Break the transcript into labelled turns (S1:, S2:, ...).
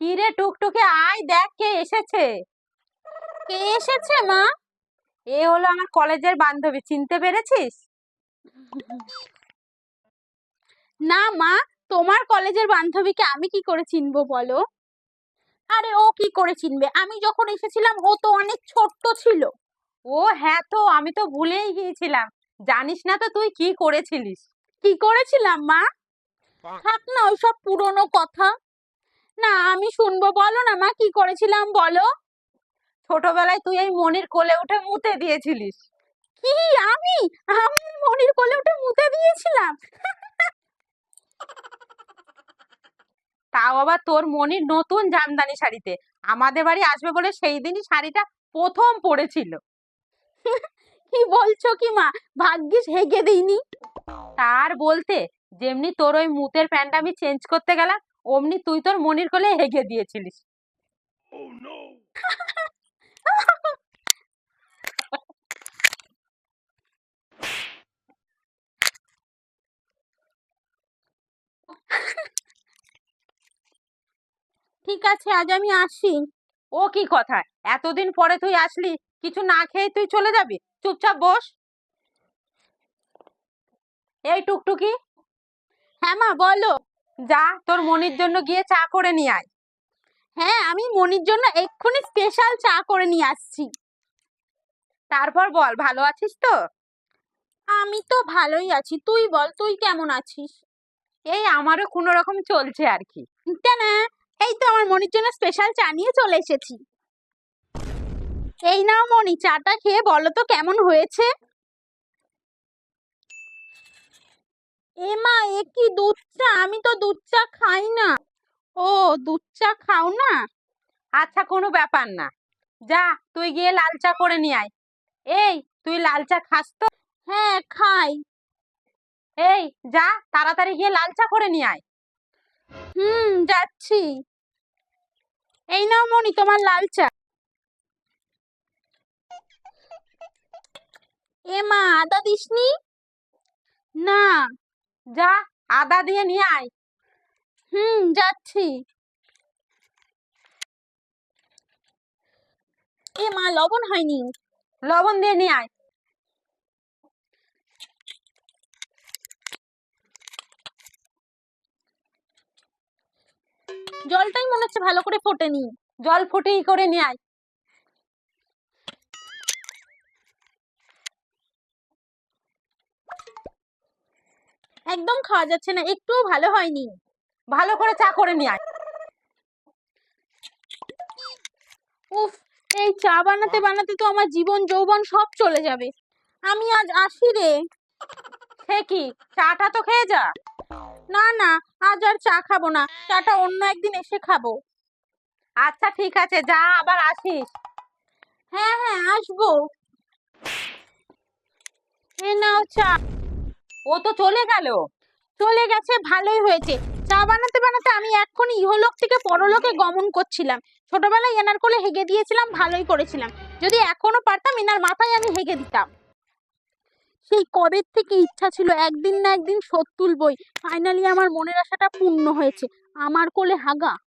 S1: কি রে টুকটুকে, আয় দেখ কে এসেছে। কে এসেছে, মা? এ হলো আমার কলেজের বান্ধবী, চিনতে পেরেছিস? না, মা, তোমার কলেজের বান্ধবীকে আমি কি করে চিনবো বলো? আরে, ও কি করে চিনবে? আমি যখন এসেছিলাম, ও তো অনেক ছোট্ট ছিল। ও হ্যাঁ তো, আমি তো ভুলেই গিয়েছিলাম। জানিস না তো তুই কি করেছিলিস? কি করেছিলাম, মা? থাক না, ওইসব পুরনো কথা। না, আমি শুনব বলো না, মা, কি করেছিলাম বলো? ছোটবেলায় তুই এই মনির কোলে উঠে মুতে দিয়েছিলিস। কি? আমি? আমি মনির কোলে উঠে মুতে দিয়েছিলাম? তাও আবার তোর মনির নতুন জামদানি শাড়িতে। আমাদের বাড়ি আসবে বলে সেই দিনই শাড়িটা প্রথম পরেছিল কি বলছো কি, মা? ভাগ্যিস হেগে দিইনি। তার বলতে, যেমনি তোর ওই মুতের প্যান্টটা আমি চেঞ্জ করতে গেলাম অমনি তুই তোর মনির কোলে হেগে দিয়েছিলিস। ঠিক আছে আজ আমি আসি। ও কি কথা? এতদিন পরে তুই আসলি কিছু না খেয়ে তুই চলে যাবি? চুপচাপ বস। এই টুকটুকি। হ্যাঁ মা বলো। যা, তোর মনির জন্য গিয়ে চা করে নিয়ে আয়। হ্যাঁ আমি মনির জন্য এক্ষুনি স্পেশাল চা করে নিয়ে আসছি। তারপর বল, ভালো আছিস তো? আমি তো ভালোই আছি। তুই বল, তুই কেমন আছিস? এই আমারও কোনো রকম চলছে আর কি। না এই তো আমার মনির জন্য স্পেশাল চা নিয়ে চলে এসেছি। এই নাও মনি, চাটা খেয়ে বলো তো কেমন হয়েছে? এ মা, এ কি দুধ চা? আমি তো দুধ চা খাই না। ও, দুধ চা খাও না? আচ্ছা কোনো ব্যাপার না। যা, তুই গিয়ে লাল চা করে নিয়ে আয়। এই, তুই লাল চা খাস তো? হ্যাঁ খাই। এই, যা, তাড়াতাড়ি গিয়ে লাল চা করে নিয়ে আয়। হুম, যাচ্ছি। এই নাও মনি তোমার লাল চা। এ মা, আদা দিসনি? না। যা, আদা দিয়ে নিয়ে আয়। হুম, যাচ্ছি। এ মা, লবণ হয়নি। লবণ দিয়ে নিয়ে আয়। জলটাই মনে হচ্ছে ভালো করে ফোটেনি। জল ফুটেই করে নিয়ে আয়। একদম খাওয়া যাচ্ছে না একটুও ভালো হয়নি। ভালো করে চা করে নিয়ে আয়। উফ এই চা বানাতে বানাতে তো আমার জীবন যৌবন সব চলে যাবে। আমি আজ আসি রে। সে কি? চাটা তো খেয়ে যা। না না আজ আর চা খাব না। চাটা অন্য একদিন এসে খাব। আচ্ছা ঠিক আছে যা আবার আসিস। হ্যাঁ হ্যাঁ আসব। এ নাও চা। ও তো চলে গেল। চলে গেছে, ভালোই হয়েছে। চা বানাতে বানাতে আমি এক্ষুনি ইহলোক থেকে পরলোকে গমন করছিলাম। ছোটবেলায় এনার কোলে হেগে দিয়েছিলাম, ভালোই করেছিলাম। যদি এখনও পারতাম, এনার মাথায় আমি হেগে দিতাম। সেই কবে থেকে ইচ্ছা ছিল একদিন না একদিন শোধ তুলবই। ফাইনালি আমার মনের আশাটা পূর্ণ হয়েছে। আমার কোলে হাগা।